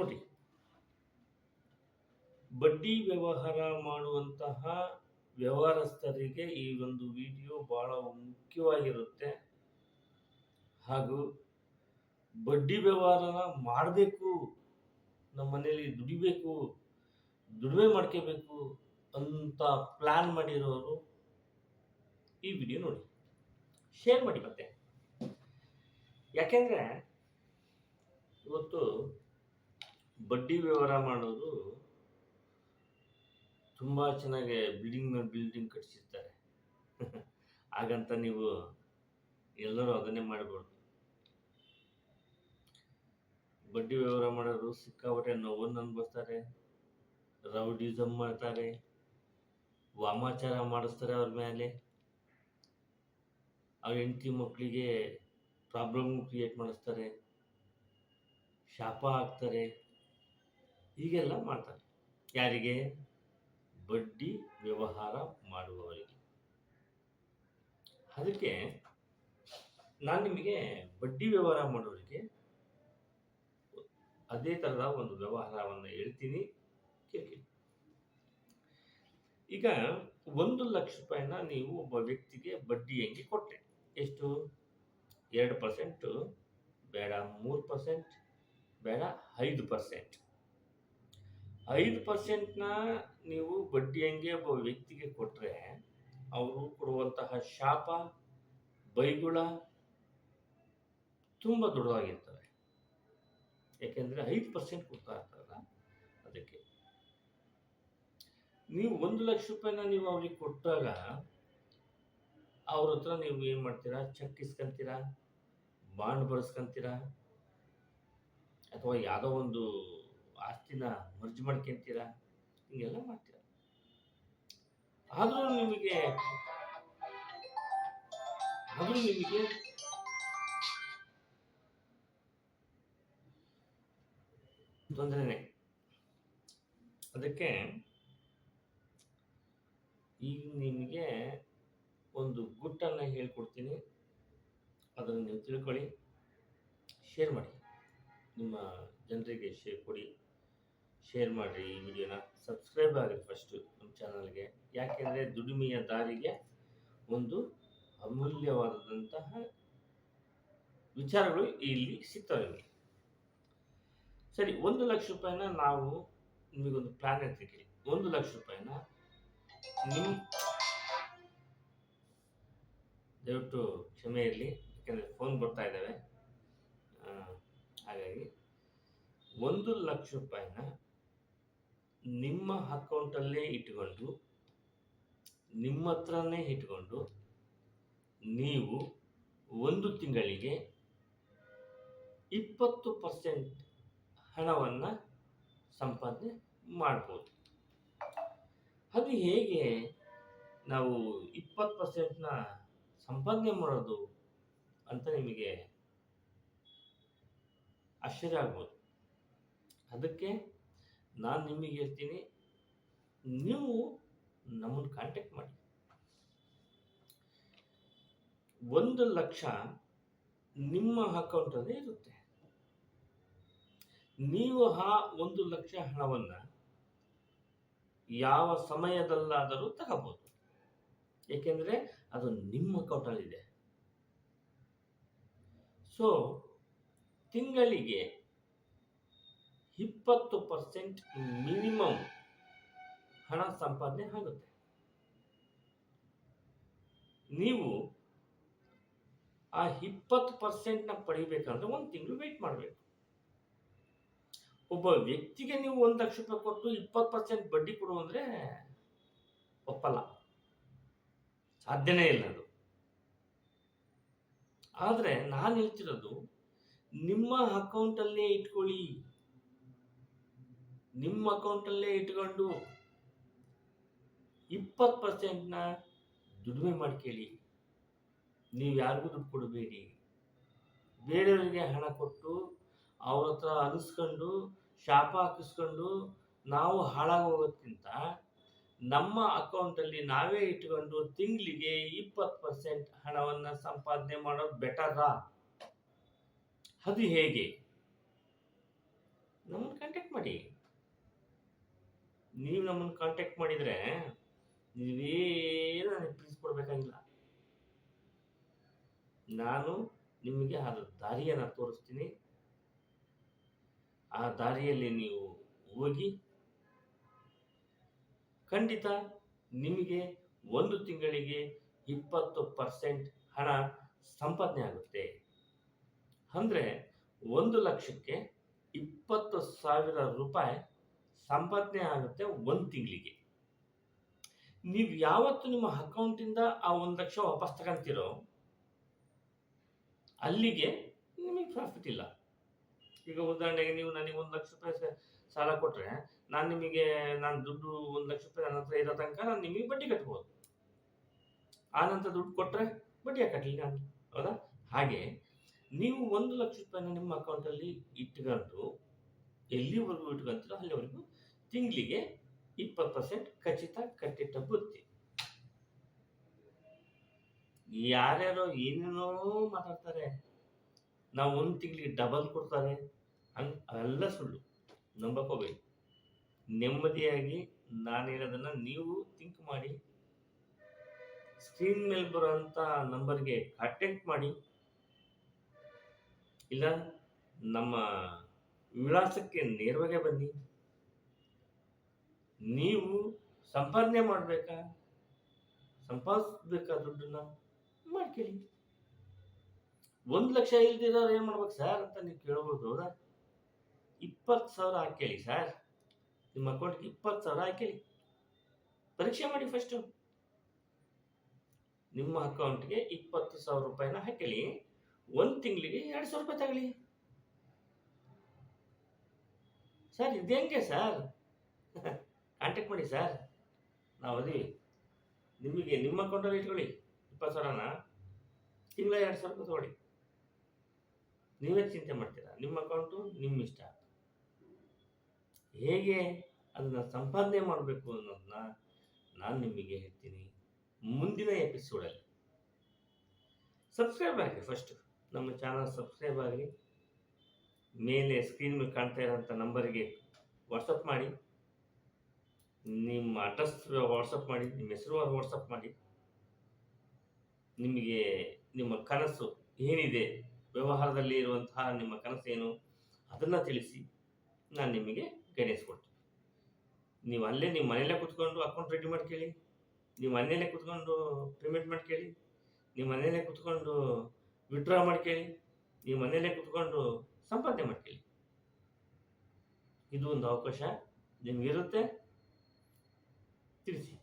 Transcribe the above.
ನೋಡಿ. ಬಡ್ಡಿ ವ್ಯವಹಾರ ಮಾಡುವಂತಹ ವ್ಯವಹಾರಸ್ಥರಿಗೆ ಈ ಒಂದು ವಿಡಿಯೋ ಬಹಳ ಮುಖ್ಯವಾಗಿರುತ್ತೆ. ಹಾಗೂ ಬಡ್ಡಿ ವ್ಯವಹಾರನ ಮಾಡಬೇಕು, ನಮ್ಮ ಮನೇಲಿ ದುಡಿಬೇಕು, ದುಡಿಮೆ ಮಾಡ್ಕೋಬೇಕು ಅಂತ ಪ್ಲಾನ್ ಮಾಡಿರೋರು ಈ ವಿಡಿಯೋ ನೋಡಿ. ಶೇರ್ ಮಾಡಿ ಮತ್ತೆ. ಯಾಕೆಂದ್ರೆ ಇವತ್ತು ಬಡ್ಡಿ ವ್ಯವಹಾರ ಮಾಡೋರು ತುಂಬ ಚೆನ್ನಾಗಿ ಬಿಲ್ಡಿಂಗ್ ಮೇಲೆ ಬಿಲ್ಡಿಂಗ್ ಕಟ್ಸಿರ್ತಾರೆ. ಹಾಗಂತ ನೀವು ಎಲ್ಲರೂ ಅದನ್ನೇ ಮಾಡಬಾರ್ದು ಬಡ್ಡಿ ವ್ಯವಹಾರ ಮಾಡೋರು ಸಿಕ್ಕಾಪಟ್ಟೆ ನೋವನ್ನು ಅನುಭವಿಸ್ತಾರೆ, ರೌಡಿಸಮ್ ಮಾಡ್ತಾರೆ, ವಾಮಾಚಾರ ಮಾಡಿಸ್ತಾರೆ ಅವ್ರ ಮೇಲೆ. ಅವ್ರ ಹೆಂಡತಿ ಮಕ್ಕಳಿಗೆ ಪ್ರಾಬ್ಲಮ್ ಕ್ರಿಯೇಟ್ ಮಾಡಿಸ್ತಾರೆ, ಶಾಪ ಹಾಕ್ತಾರೆ. ಹೀಗೆಲ್ಲ ಮಾಡ್ತಾರೆ. ಯಾರಿಗೆ? ಬಡ್ಡಿ ವ್ಯವಹಾರ ಮಾಡುವವರಿಗೆ. ಅದಕ್ಕೆ ನಾನು ನಿಮಗೆ ಬಡ್ಡಿ ವ್ಯವಹಾರ ಮಾಡೋರಿಗೆ ಅದೇ ಥರದ ಒಂದು ವ್ಯವಹಾರವನ್ನು ಹೇಳ್ತೀನಿ. ಕೇಳಿ ಈಗ ಒಂದು ಲಕ್ಷ ರೂಪಾಯಿನ ನೀವು ಒಬ್ಬ ವ್ಯಕ್ತಿಗೆ ಬಡ್ಡಿ ಹೆಂಗೆ ಕೊಟ್ಟೆ ಎಷ್ಟು? ಎರಡು ಪರ್ಸೆಂಟು, ಬೇಡ ಮೂರು ಪರ್ಸೆಂಟ್, ಬೇಡ ಐದು ಪರ್ಸೆಂಟ್. ಐದು ಪರ್ಸೆಂಟ್ನ ನೀವು ಬಡ್ಡಿ ಹಂಗೆ ಒಬ್ಬ ವ್ಯಕ್ತಿಗೆ ಕೊಟ್ಟರೆ ಅವರು ಕೊಡುವಂತಹ ಶಾಪ, ಬೈಗುಳ ತುಂಬ ದೊಡ್ಡದಾಗಿರ್ತವೆ. ಯಾಕೆಂದರೆ ಐದು ಪರ್ಸೆಂಟ್ ಕೊಡ್ತಾ ಇರ್ತಾರಲ್ಲ ಅದಕ್ಕೆ. ನೀವು ಒಂದು ಲಕ್ಷ ರೂಪಾಯಿನ ನೀವು ಅವ್ರಿಗೆ ಕೊಟ್ಟಾಗ ಅವ್ರ ಹತ್ರ ನೀವು ಏನು ಮಾಡ್ತೀರಾ? ಚೆಕ್ ಇಸ್ಕೊಂತೀರಾ? ಬಾಂಡ್ ಬರ್ಸ್ಕೊಂತೀರಾ? ಅಥವಾ ಯಾವುದೋ ಒಂದು ಆಸ್ತಿನ ಮರ್ಜ್ ಮಾಡ್ಕೊಂತೀರಾ? ಹಿಂಗೆಲ್ಲ ಮಾಡ್ತೀರಾ. ಆದರೂ ನಿಮಗೆ ಆದರೂ ನಿಮಗೆ ತೊಂದರೆನೆ. ಅದಕ್ಕೆ ಈಗ ನಿಮಗೆ ಒಂದು ಗುಟ್ಟನ್ನು ಹೇಳ್ಕೊಡ್ತೀನಿ. ಅದನ್ನು ನೀವು ತಿಳ್ಕೊಳ್ಳಿ ಶೇರ್ ಮಾಡಿ. ನಿಮ್ಮ ಜನರಿಗೆ ಶೇರ್ ಕೊಡಿ. ಶೇರ್ ಮಾಡಿರಿ ಈ ವಿಡಿಯೋನ ಸಬ್ಸ್ಕ್ರೈಬ್ ಆಗಿರಿ ಫಸ್ಟು ನಮ್ಮ ಚಾನಲ್ಗೆ ಯಾಕೆಂದರೆ ದುಡಿಮೆಯ ದಾರಿಗೆ ಒಂದು ಅಮೂಲ್ಯವಾದಂತಹ ವಿಚಾರಗಳು ಇಲ್ಲಿ ಸಿಗ್ತವೆ ನಿಮಗೆ. ಸರಿ, ಒಂದು ಲಕ್ಷ ರೂಪಾಯಿನ ನಾವು ನಿಮಗೊಂದು ಪ್ಲಾನ್ ಹೇಳ್ತೀವಿ ಒಂದು ಲಕ್ಷ ರೂಪಾಯಿನ ನಿಮ್ಮ ದಯವಿಟ್ಟು ಕ್ಷಮೆ ಇರಲಿ. ಯಾಕೆಂದರೆ ಫೋನ್ ಬರ್ತಾ ಇದ್ದಾವೆ ಹಾಗಾಗಿ ಒಂದು ಲಕ್ಷ ರೂಪಾಯಿನ ನಿಮ್ಮ ಅಕೌಂಟಲ್ಲೇ ಇಟ್ಕೊಂಡು, ನಿಮ್ಮ ಹತ್ರನೇ ಇಟ್ಕೊಂಡು ನೀವು ಒಂದು ತಿಂಗಳಿಗೆ ಇಪ್ಪತ್ತು ಪರ್ಸೆಂಟ್ ಹಣವನ್ನು ಸಂಪಾದನೆ ಮಾಡ್ಬೋದು. ಅದು ಹೇಗೆ ನಾವು ಇಪ್ಪತ್ತು ಪರ್ಸೆಂಟ್ನ ಸಂಪಾದನೆ ಮಾಡೋದು ಅಂತ ನಿಮಗೆ ಆಶ್ಚರ್ಯ ಆಗ್ಬೋದು. ಅದಕ್ಕೆ ನಾನು ನಿಮಗೆ ಹೇಳ್ತೀನಿ, ನೀವು ನಮ್ಮನ್ನು ಕಾಂಟ್ಯಾಕ್ಟ್ ಮಾಡಿ. ಒಂದು ಲಕ್ಷ ನಿಮ್ಮ ಅಕೌಂಟಲ್ಲೇ ಇರುತ್ತೆ. ನೀವು ಆ ಒಂದು ಲಕ್ಷ ಹಣವನ್ನು ಯಾವ ಸಮಯದಲ್ಲಾದರೂ ತಗೋಬೋದು. ಏಕೆಂದರೆ ಅದು ನಿಮ್ಮ ಅಕೌಂಟಲ್ಲಿದೆ ಸೊ ತಿಂಗಳಿಗೆ ಇಪ್ಪತ್ತು ಪರ್ಸೆಂಟ್ ಮಿನಿಮಮ್ ಹಣ ಸಂಪಾದನೆ ಆಗುತ್ತೆ. ನೀವು ಆ ಇಪ್ಪತ್ತು ಪರ್ಸೆಂಟ್ನ ಪಡಿಬೇಕಂದ್ರೆ ಒಂದು ತಿಂಗಳು ವೆಯ್ಟ್ ಮಾಡಬೇಕು. ಒಬ್ಬ ವ್ಯಕ್ತಿಗೆ ನೀವು ಒಂದು ಲಕ್ಷ ರೂಪಾಯಿ ಕೊಟ್ಟು ಇಪ್ಪತ್ತು ಪರ್ಸೆಂಟ್ ಬಡ್ಡಿ ಕೊಡು ಅಂದರೆ ಒಪ್ಪಲ್ಲ. ಸಾಧ್ಯನೇ ಇಲ್ಲ ಅದು. ಆದರೆ ನಾನು ಹೇಳ್ತಿರೋದು, ನಿಮ್ಮ ಅಕೌಂಟಲ್ಲೇ ಇಟ್ಕೊಳ್ಳಿ. ನಿಮ್ಮ ಅಕೌಂಟಲ್ಲೇ ಇಟ್ಕೊಂಡು ಇಪ್ಪತ್ತು ಪರ್ಸೆಂಟ್ನ ದುಡಿಮೆ ಮಾಡ್ಕೇಳಿ. ನೀವು ಯಾರಿಗೂ ದುಡ್ಡು ಕೊಡಬೇಡಿ. ಬೇರೆಯವರಿಗೆ ಹಣ ಕೊಟ್ಟು ಅವ್ರ ಹತ್ರ ಅನಿಸ್ಕೊಂಡು ಶಾಪ ಹಾಕಿಸ್ಕೊಂಡು ನಾವು ಹಾಳಾಗೋಗೋದ್ಕಿಂತ ನಮ್ಮ ಅಕೌಂಟಲ್ಲಿ ನಾವೇ ಇಟ್ಕೊಂಡು ತಿಂಗಳಿಗೆ ಇಪ್ಪತ್ತು ಪರ್ಸೆಂಟ್ ಹಣವನ್ನು ಸಂಪಾದನೆ ಮಾಡೋದು ಬೆಟರಾ ಅದು ಹೇಗೆ? ನಮ್ಮನ್ನು ಕಾಂಟ್ಯಾಕ್ಟ್ ಮಾಡಿ. ನೀವು ನಮ್ಮನ್ನು ಕಾಂಟ್ಯಾಕ್ಟ್ ಮಾಡಿದರೆ ನೀವೇನು ನನಗೆ ತಿಳಿಸ್ಕೊಡ್ಬೇಕಾಗಿಲ್ಲ ಕೊಡಬೇಕಾಗಿಲ್ಲ. ನಾನು ನಿಮಗೆ ಆ ದಾರಿಯನ್ನು ತೋರಿಸ್ತೀನಿ. ಆ ದಾರಿಯಲ್ಲಿ ನೀವು ಹೋಗಿ ಖಂಡಿತ ನಿಮಗೆ ಒಂದು ತಿಂಗಳಿಗೆ ಇಪ್ಪತ್ತು ಪರ್ಸೆಂಟ್ ಹಣ ಸಂಪಾದನೆ ಆಗುತ್ತೆ. ಅಂದರೆ ಒಂದು ಲಕ್ಷಕ್ಕೆ ಇಪ್ಪತ್ತು ಸಾವಿರ ರೂಪಾಯಿ ಸಂಪಾದನೆ ಆಗುತ್ತೆ ಒಂದು ತಿಂಗಳಿಗೆ. ನೀವು ಯಾವತ್ತು ನಿಮ್ಮ ಅಕೌಂಟಿಂದ ಆ ಒಂದು ಲಕ್ಷ ವಾಪಸ್ ತಗೊಂತೀರೋ, ಅಲ್ಲಿಗೆ ನಿಮಗೆ ಪ್ರಾಫಿಟ್ ಇಲ್ಲ. ಈಗ ಉದಾಹರಣೆಗೆ ನೀವು ನನಗೆ ಒಂದು ಲಕ್ಷ ರೂಪಾಯಿ ಸಾಲ ಕೊಟ್ಟರೆ ನಾನು ನಿಮಗೆ, ನಾನು ದುಡ್ಡು ಒಂದು ಲಕ್ಷ ರೂಪಾಯಿ ನನ್ನ ಹತ್ರ ಇರೋ ತನಕ ನಾನು ನಿಮಗೆ ಬಡ್ಡಿ ಕಟ್ಬೋದು. ಆ ನಂತರ ದುಡ್ಡು ಕೊಟ್ಟರೆ ಬಡ್ಡಿ ಕಟ್ಟಲಿ ನಾನು. ಹೌದಾ? ಹಾಗೆ, ನೀವು ಒಂದು ಲಕ್ಷ ರೂಪಾಯಿನ ನಿಮ್ಮ ಅಕೌಂಟಲ್ಲಿ ಇಟ್ಕೊಂಡು ಎಲ್ಲಿವರೆಗೂ ಇಟ್ಕೊಂತೀರೋ ಅಲ್ಲಿವರೆಗೂ ತಿಂಗಳಿಗೆ ಇಪ್ಪತ್ತು ಪರ್ಸೆಂಟ್ ಖಚಿತ ಕಟ್ಟಿಟ್ಟ ಬುತ್ತಿ. ಯಾರ್ಯಾರೋ ಏನೇನೋ ಮಾತಾಡ್ತಾರೆ. ನಾವು ಒಂದು ತಿಂಗಳಿಗೆ ಡಬಲ್ ಕೊಡ್ತಾರೆ. ಹಂಗೆ ಅವೆಲ್ಲ ಸುಳ್ಳು. ನಂಬಕೋಬೇಕು ನೆಮ್ಮದಿಯಾಗಿ ನಾನು ನೀವು ಥಿಂಕ್ ಮಾಡಿ. ಸ್ಕ್ರೀನ್ ಮೇಲೆ ಬರೋಂಥ ನಂಬರ್ಗೆ ಕಾಂಟ್ಯಾಕ್ಟ್ ಮಾಡಿ. ಇಲ್ಲ, ನಮ್ಮ ವಿಳಾಸಕ್ಕೆ ನೇರವಾಗಿ ಬನ್ನಿ. ನೀವು ಸಂಪಾದನೆ ಮಾಡಬೇಕಾ? ಸಂಪಾದಿಸ್ಬೇಕಾ ದುಡ್ಡನ್ನ? ಮಾಡ್ಕೊಳ್ಳಿ. ಒಂದು ಲಕ್ಷ ಇಲ್ದಿರೋರು ಏನು ಮಾಡ್ಬೇಕು ಸರ್ ಅಂತ ನೀವು ಕೇಳ್ಬೋದು ಹೌದಾ? ಇಪ್ಪತ್ತು ಸಾವಿರ ಹಾಕೇಳಿ ಸರ್. ನಿಮ್ಮ ಅಕೌಂಟ್ಗೆ ಇಪ್ಪತ್ತು ಸಾವಿರ ಹಾಕೇಳಿ ಪರೀಕ್ಷೆ ಮಾಡಿ ಫಸ್ಟು ನಿಮ್ಮ ಅಕೌಂಟ್ಗೆ ಇಪ್ಪತ್ತು ಸಾವಿರ ರೂಪಾಯಿನ ಹಾಕೇಳಿ ಒಂದು ತಿಂಗಳಿಗೆ ಎರಡು ಸಾವಿರ ರೂಪಾಯಿ ತಗೊಳ್ಳಿ. ಸರ್, ಇದು ಹೆಂಗೆ ಸರ್? ಕಾಂಟ್ಯಾಕ್ಟ್ ಮಾಡಿ ಸರ್. ನಾವು ಅದೀವಿ ನಿಮಗೆ ನಿಮ್ಮ ಅಕೌಂಟಲ್ಲಿ ಇಟ್ಕೊಳ್ಳಿ. ಇಪ್ಪತ್ತು ಸಾವಿರನ. ತಿಂಗಳ ಎರಡು ಸಾವಿರ ರೂಪಾಯಿ ತೊಗೊಳ್ಳಿ. ನೀವೇ ಚಿಂತೆ ಮಾಡ್ತೀರಾ? ನಿಮ್ಮ ಅಕೌಂಟು ನಿಮ್ಮ ಇಷ್ಟ. ಹೇಗೆ ಅದನ್ನು ಸಂಪಾದನೆ ಮಾಡಬೇಕು ಅನ್ನೋದನ್ನ ನಾನು ನಿಮಗೆ ಹೇಳ್ತೀನಿ. ಮುಂದಿನ ಎಪಿಸೋಡಲ್ಲಿ ಸಬ್ಸ್ಕ್ರೈಬ್ ಆಗಿ ಫಸ್ಟ್ ನಮ್ಮ ಚಾನಲ್ ಸಬ್ಸ್ಕ್ರೈಬ್ ಆಗಲಿ. ಮೇಲೆ ಸ್ಕ್ರೀನ್ ಮೇಲೆ ಕಾಣ್ತಾ ಇರೋಂಥ ನಂಬರಿಗೆ ವಾಟ್ಸಪ್ ಮಾಡಿ. ನಿಮ್ಮ ಅಡ್ರೆಸ್ ವಾಟ್ಸಪ್ ಮಾಡಿ, ನಿಮ್ಮ ಹೆಸರು ವಾಟ್ಸಪ್ ಮಾಡಿ. ನಿಮಗೆ ನಿಮ್ಮ ಕನಸು ಏನಿದೆ, ವ್ಯವಹಾರದಲ್ಲಿ ಇರುವಂತಹ ನಿಮ್ಮ ಕನಸೇನು ಅದನ್ನು ತಿಳಿಸಿ ನಾನು ನಿಮಗೆ ಗೈಡೆನ್ಸ್ ಕೊಡ್ತೀನಿ. ನೀವು ಅಲ್ಲೇ ನಿಮ್ಮ ಮನೆಯಲ್ಲೇ ಕೂತ್ಕೊಂಡು ಅಕೌಂಟ್ ರೆಡಿ ಮಾಡ್ಕೇಳಿ, ನೀವು ಮನೆಯಲ್ಲೇ ಕೂತ್ಕೊಂಡು ಪೇಮೆಂಟ್ ಮಾಡ್ಕೊಳ್ಳಿ ನೀವು ಮನೆಯಲ್ಲೇ ಕೂತ್ಕೊಂಡು ವಿಡ್ರಾ ಮಾಡ್ಕೊಳ್ಳಿ ನೀವು ಮನೆಯಲ್ಲೇ ಕೂತ್ಕೊಂಡು ಸಂಪಾದನೆ ಮಾಡ್ಕೊಳ್ಳಿ ಇದು ಒಂದು ಅವಕಾಶ ನಿಮಗಿರುತ್ತೆ ತಿಳಿಸಿ.